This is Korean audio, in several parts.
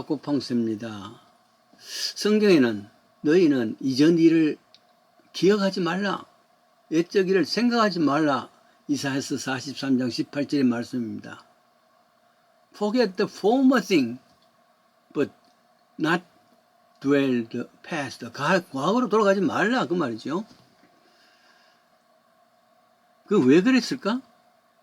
사고팡세입니다. 성경에는 너희는 이전 일을 기억하지 말라. 옛적 일을 생각하지 말라. 이사야서 43장 18절의 말씀입니다. Forget the former thing, but not dwell the past. 가- 과거로 돌아가지 말라. 그 말이죠. 그 왜 그랬을까?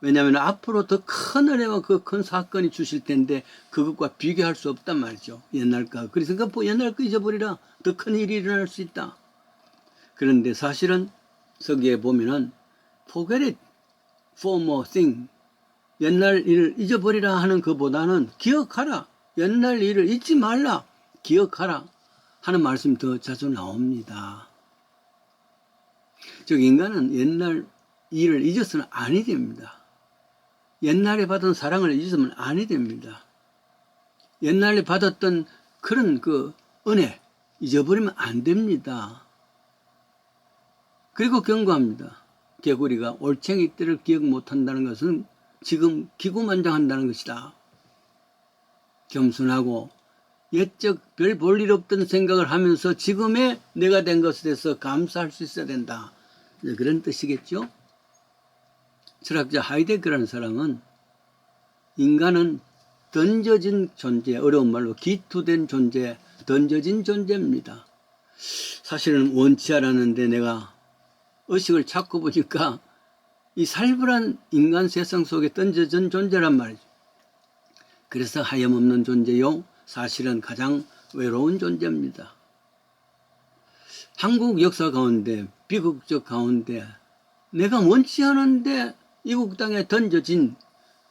왜냐하면 앞으로 더 큰 은혜와 그 큰 사건이 주실 텐데 그것과 비교할 수 없단 말이죠. 옛날과. 그래서 그 옛날 거 잊어버리라. 더 큰 일이 일어날 수 있다. 그런데 사실은 서기에 보면은 forget it, former thing. 옛날 일을 잊어버리라 하는 것보다는 기억하라. 옛날 일을 잊지 말라. 기억하라. 하는 말씀이 더 자주 나옵니다. 즉, 인간은 옛날 일을 잊어서는 아니 됩니다. 옛날에 받은 사랑을 잊으면 아니 됩니다. 옛날에 받았던 그런 그 은혜 잊어버리면 안 됩니다. 그리고 경고합니다. 개구리가 올챙이 때를 기억 못한다는 것은 지금 기고만장한다는 것이다. 겸손하고 옛적 별 볼 일 없던 생각을 하면서 지금의 내가 된 것에 대해서 감사할 수 있어야 된다. 그런 뜻이겠죠. 철학자 하이데거라는 사람은 인간은 던져진 존재, 어려운 말로 기투된 존재, 던져진 존재입니다. 사실은 원치 않았는데 내가 의식을 찾고 보니까 이 살벌한 인간 세상 속에 던져진 존재란 말이죠. 그래서 하염없는 존재요, 사실은 가장 외로운 존재입니다. 한국 역사 가운데, 비극적 가운데, 내가 원치 않은데 이국 땅에 던져진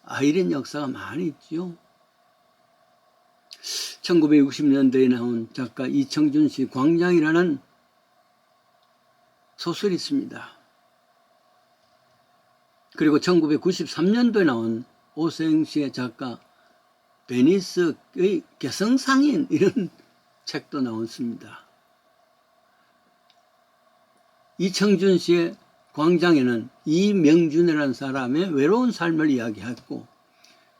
아이린 역사가 많이 있지요. 1960년대에 나온 작가 이청준 씨 광장이라는 소설이 있습니다. 그리고 1993년도에 나온 오세영 씨의 작가 베니스의 개성상인 이런 책도 나왔습니다. 이청준 씨의 광장에는 이명준이라는 사람의 외로운 삶을 이야기했고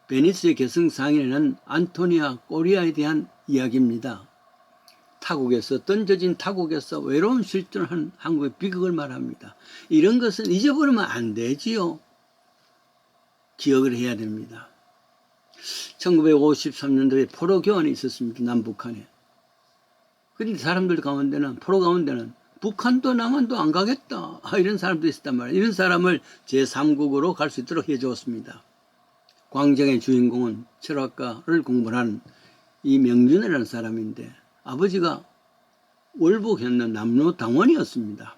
베니스의 개성상인에는 안토니아 꼬리아에 대한 이야기입니다. 타국에서 던져진 타국에서 외로운 실존을 한 한국의 비극을 말합니다. 이런 것은 잊어버리면 안 되지요. 기억을 해야 됩니다. 1953년도에 포로 교환이 있었습니다. 남북한에. 그런데 사람들 가운데는 포로 가운데는 북한도 남한도 안 가겠다. 아, 이런 사람도 있었단 말이에요. 이런 사람을 제3국으로 갈 수 있도록 해주었습니다. 광장의 주인공은 철학가를 공부한 이 명준이라는 사람인데 아버지가 월북했는 남로 당원이었습니다.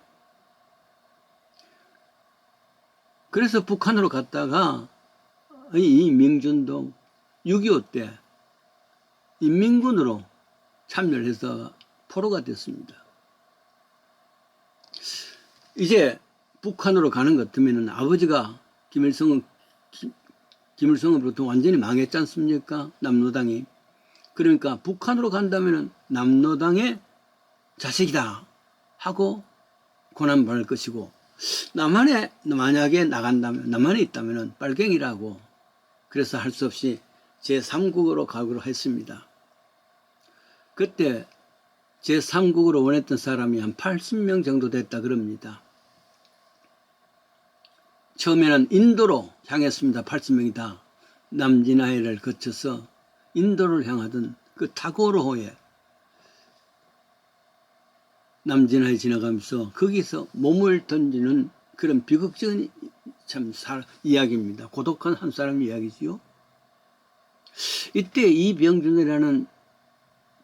그래서 북한으로 갔다가 이 명준도 6.25 때 인민군으로 참여를 해서 포로가 됐습니다. 이제 북한으로 가는 것 같으면 아버지가 김일성은 김- 김일성으로부터 완전히 망했지 않습니까? 남로당이. 그러니까 북한으로 간다면 남로당의 자식이다 하고 고난받을 것이고 남한에 만약에 나간다면 남한에 있다면 빨갱이라고 그래서 할 수 없이 제3국으로 가기로 했습니다. 그때 제3국으로 원했던 사람이 한 80명 정도 됐다 그럽니다. 처음에는 인도로 향했습니다. 80명이 다. 남진아해를 거쳐서 인도를 향하던 그 타고로호에 남진아해 지나가면서 거기서 몸을 던지는 그런 비극적인 참 사, 이야기입니다. 고독한 한 사람 이야기지요. 이때 이병준이라는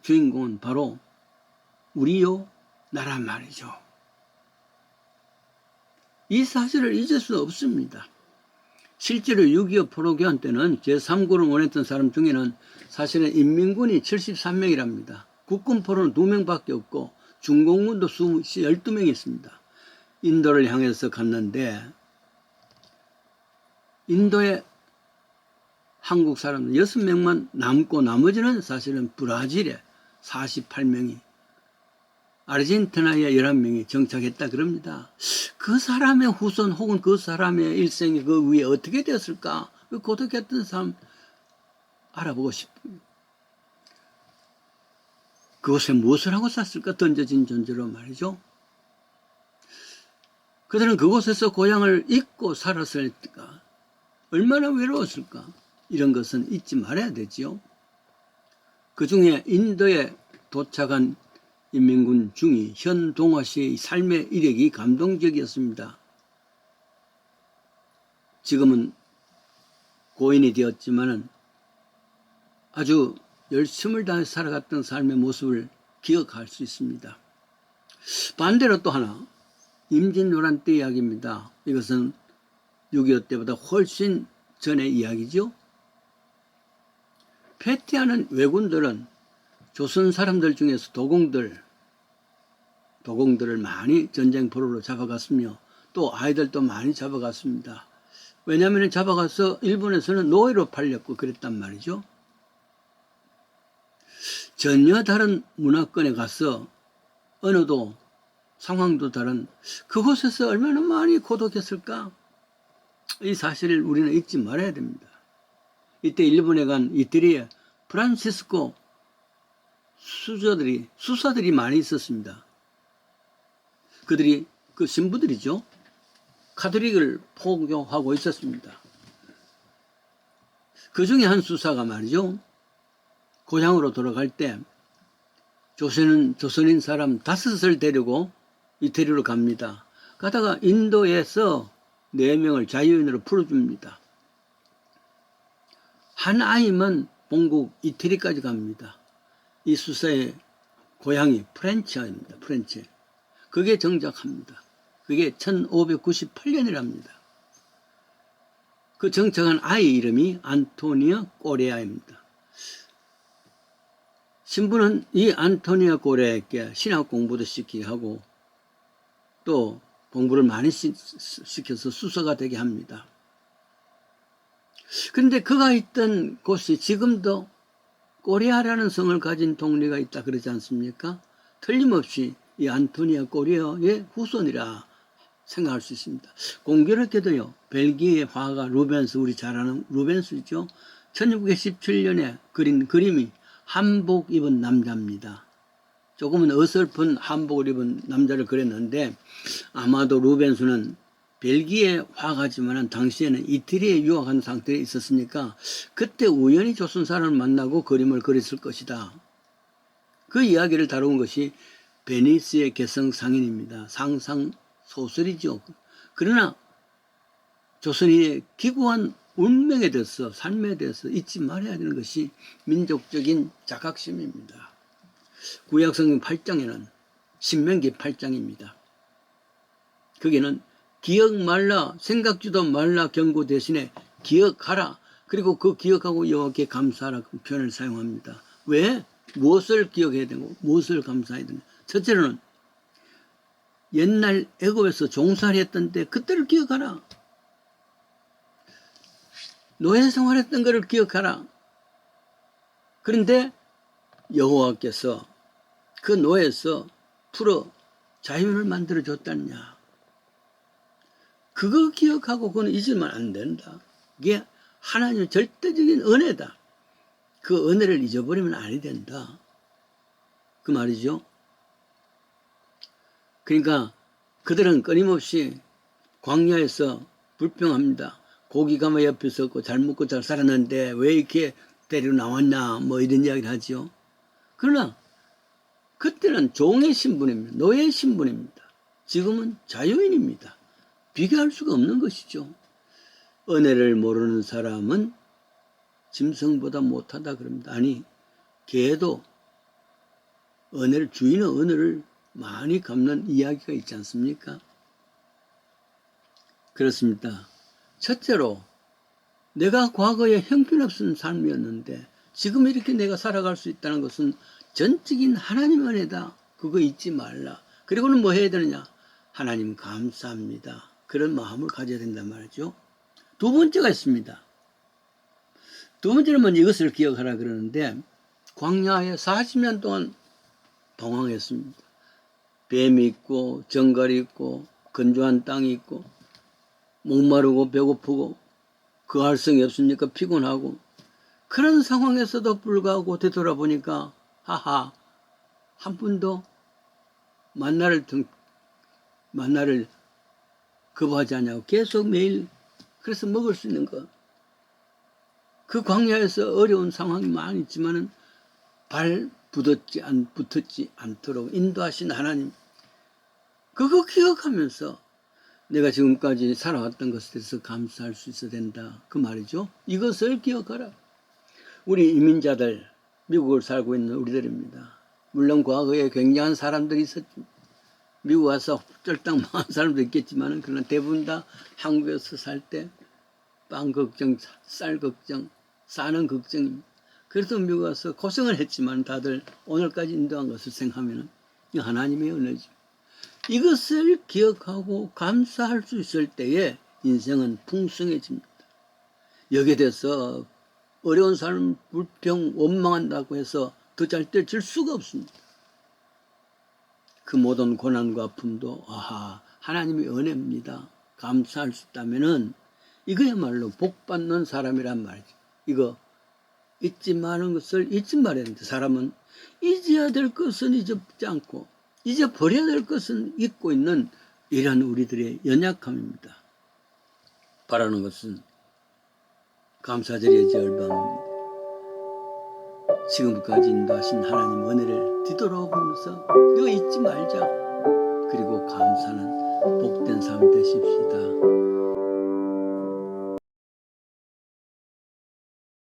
주인공은 바로 우리요 나란 말이죠. 이 사실을 잊을 수 없습니다. 실제로 6.25 포로교환 때는 제3구를 원했던 사람 중에는 사실은 인민군이 73명이랍니다. 국군포로는 2명밖에 없고 중공군도 12명이 있습니다. 인도를 향해서 갔는데 인도에 한국 사람 6명만 남고 나머지는 사실은 브라질에 48명이 아르헨티나에 11명이 정착했다 그럽니다. 그 사람의 후손 혹은 그 사람의 일생이 그 위에 어떻게 되었을까? 그 고독했던 사람 알아보고 싶습니다. 그곳에 무엇을 하고 샀을까? 던져진 존재로 말이죠. 그들은 그곳에서 고향을 잊고 살았을까? 얼마나 외로웠을까? 이런 것은 잊지 말아야 되지요. 그 중에 인도에 도착한 인민군 중위 현 동화 씨의 삶의 이력이 감동적이었습니다. 지금은 고인이 되었지만은 아주 열심을 다해 살아갔던 삶의 모습을 기억할 수 있습니다. 반대로 또 하나 임진왜란 때 이야기입니다. 이것은 6.25 때보다 훨씬 전의 이야기죠. 패티하는 왜군들은 조선 사람들 중에서 도공들, 도공들을 많이 전쟁 포로로 잡아갔으며 또 아이들도 많이 잡아갔습니다. 왜냐하면 잡아가서 일본에서는 노예로 팔렸고 그랬단 말이죠. 전혀 다른 문화권에 가서 언어도 상황도 다른 그곳에서 얼마나 많이 고독했을까? 이 사실을 우리는 잊지 말아야 됩니다. 이때 일본에 간 이태리에 프란시스코 수저들이 수사들이 많이 있었습니다. 그들이 그 신부들이죠. 카톨릭을 포교하고 있었습니다. 그 중에 한 수사가 말이죠. 고향으로 돌아갈 때 조선은 조선인 사람 다섯을 데리고 이태리로 갑니다. 가다가 인도에서 네 명을 자유인으로 풀어줍니다. 한 아이만 본국 이태리까지 갑니다. 이 수사의 고향이 프렌치아입니다. 프렌치. 그게 정착합니다. 그게 1598년이랍니다. 그 정착한 아이 이름이 안토니아 꼬레아입니다. 신부는 이 안토니아 꼬레아에게 신학 공부도 시키게 하고 또 공부를 많이 시, 시켜서 수사가 되게 합니다. 그런데 그가 있던 곳이 지금도 꼬리아라는 성을 가진 동네가 있다 그러지 않습니까? 틀림없이 이 안토니아 꼬리아의 후손이라 생각할 수 있습니다. 공교롭게도요, 벨기에 화가 루벤스, 우리 잘 아는 루벤스죠. 1617년에 그린 그림이 한복 입은 남자입니다. 조금은 어설픈 한복을 입은 남자를 그렸는데 아마도 루벤스는 벨기에 화가지만 당시에는 이태리에 유학한 상태에 있었으니까 그때 우연히 조선 사람을 만나고 그림을 그렸을 것이다. 그 이야기를 다룬 것이 베니스의 개성 상인입니다. 상상 소설이죠. 그러나 조선인의 기구한 운명에 대해서 삶에 대해서 잊지 말아야 되는 것이 민족적인 자각심입니다. 구약성경 8장에는 신명기 8장입니다. 거기는 기억 말라 생각지도 말라 경고 대신에 기억하라 그리고 그 기억하고 여호와께 감사하라 그 표현을 사용합니다. 왜? 무엇을 기억해야 되고 무엇을 감사해야 되냐 첫째로는 옛날 애굽에서 종살이 했던 때 그때를 기억하라. 노예 생활했던 것을 기억하라. 그런데 여호와께서 그 노예에서 풀어 자유를 만들어 줬다냐. 그거 기억하고 그건 잊으면 안 된다. 이게 하나님의 절대적인 은혜다. 그 은혜를 잊어버리면 아니 된다. 그 말이죠. 그러니까 그들은 끊임없이 광야에서 불평합니다. 고기가 뭐 옆에 있었고 잘 먹고 잘 살았는데 왜 이렇게 데리고 나왔냐 뭐 이런 이야기를 하죠. 그러나 그때는 종의 신분입니다. 노예 신분입니다. 지금은 자유인입니다. 비교할 수가 없는 것이죠. 은혜를 모르는 사람은 짐승보다 못하다 그럽니다. 아니 개도 은혜를 주인의 은혜를 많이 갚는 이야기가 있지 않습니까? 그렇습니다. 첫째로 내가 과거에 형편없은 삶이었는데 지금 이렇게 내가 살아갈 수 있다는 것은 전적인 하나님 은혜다. 그거 잊지 말라. 그리고는 뭐 해야 되느냐? 하나님 감사합니다. 그런 마음을 가져야 된단 말이죠. 두 번째가 있습니다. 두 번째는 먼저 이것을 기억하라 그러는데 광야에 40년 동안 동황했습니다. 뱀이 있고 정갈이 있고 건조한 땅이 있고 목마르고 배고프고 그 할성이 없으니까 피곤하고 그런 상황에서도 불구하고 되돌아보니까 하하 한 분도 만나를 등 만나를 거부하지 않냐고 계속 매일 그래서 먹을 수 있는 것. 그 광야에서 어려운 상황이 많이 있지만은 발 붙었지 안 붙었지 않도록 인도하신 하나님. 그거 기억하면서 내가 지금까지 살아왔던 것에 대해서 감사할 수 있어야 된다. 그 말이죠. 이것을 기억하라. 우리 이민자들, 미국을 살고 있는 우리들입니다. 물론 과거에 굉장한 사람들이 있었죠. 미국 와서 쫄딱 망한 사람도 있겠지만, 그러나 대부분 다 한국에서 살 때 빵 걱정, 쌀 걱정, 사는 걱정입니다. 그래서 미국 와서 고생을 했지만 다들 오늘까지 인도한 것을 생각하면 이 하나님의 은혜죠. 이것을 기억하고 감사할 수 있을 때에 인생은 풍성해집니다. 여기에 대해서 어려운 사람 불평 원망한다고 해서 더잘될 수가 없습니다. 그 모든 고난과 아픔도 아하 하나님의 은혜입니다. 감사할 수 있다면은 이거야말로 복 받는 사람이란 말이죠. 이거 잊지 마는 것을 잊지 말아야 된다. 사람은 잊어야 될 것은 잊지 않고 이제 버려야 될 것은 잊고 있는 이런 우리들의 연약함입니다. 바라는 것은 감사절의 절방입니다. 지금까지 인도하신 하나님 은혜를 뒤돌아보면서 이거 잊지 말자. 그리고 감사는 복된 삶 되십시다.